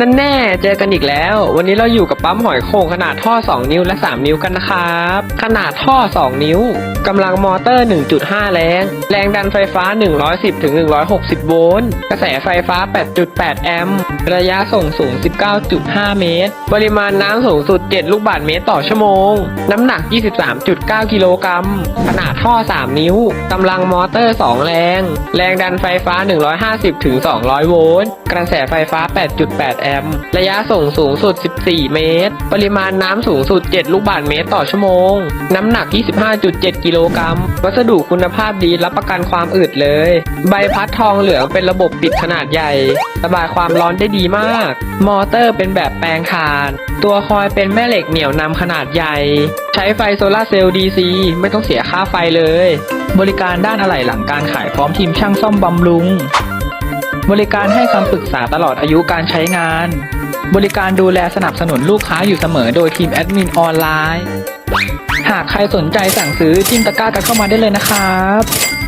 นั่นแน่เจอกันอีกแล้ว วันนี้เราอยู่กับปั๊มหอยโข่งขนาดท่อ 2 นิ้วและ 3 นิ้วกันนะครับ ขนาดท่อ 2 นิ้วกำลังมอเตอร์ 1.5 แรง แรงดันไฟฟ้า 110ถึง160 โวลต์ กระแสไฟฟ้า 8.8 แอมป์ ระยะส่งสูง 19.5 เมตร ปริมาณน้ำสูงสุด 7 ลูกบาศก์เมตรต่อชั่วโมง น้ำหนัก 23.9 กิโลกรัม ขนาดท่อ 3 นิ้วกำลังมอเตอร์ 2 แรง แรงดันไฟฟ้า 150ถึง200 โวลต์ กระแสไฟฟ้า 8.8 แอมป์ ระยะส่งสูงสุด 14 เมตร ปริมาณน้ำสูงสุด 7 ลูกบาศก์เมตรต่อชั่วโมง น้ำหนัก 25.7 กิโลกรัม วัสดุคุณภาพดีรับประกันความอืดเลย ใบพัดทองเหลืองเป็นระบบปิดขนาดใหญ่ ระบายความร้อนได้ดีมาก มอเตอร์เป็นแบบแปลงถ่าน ตัวคอยเป็นแม่เหล็กเหนี่ยวนำขนาดใหญ่ ใช้ไฟโซลาเซลล์ DC ไม่ต้องเสียค่าไฟเลย บริการด้านอะไหล่หลังการขายพร้อมทีมช่างซ่อมบำรุง บริการให้คำปรึกษาตลอดอายุการใช้งาน บริการดูแลสนับสนุนลูกค้าอยู่เสมอโดยทีมแอดมินออนไลน์ หากใครสนใจสั่งซื้อจิ้มตะกร้ากันเข้ามาได้เลยนะครับ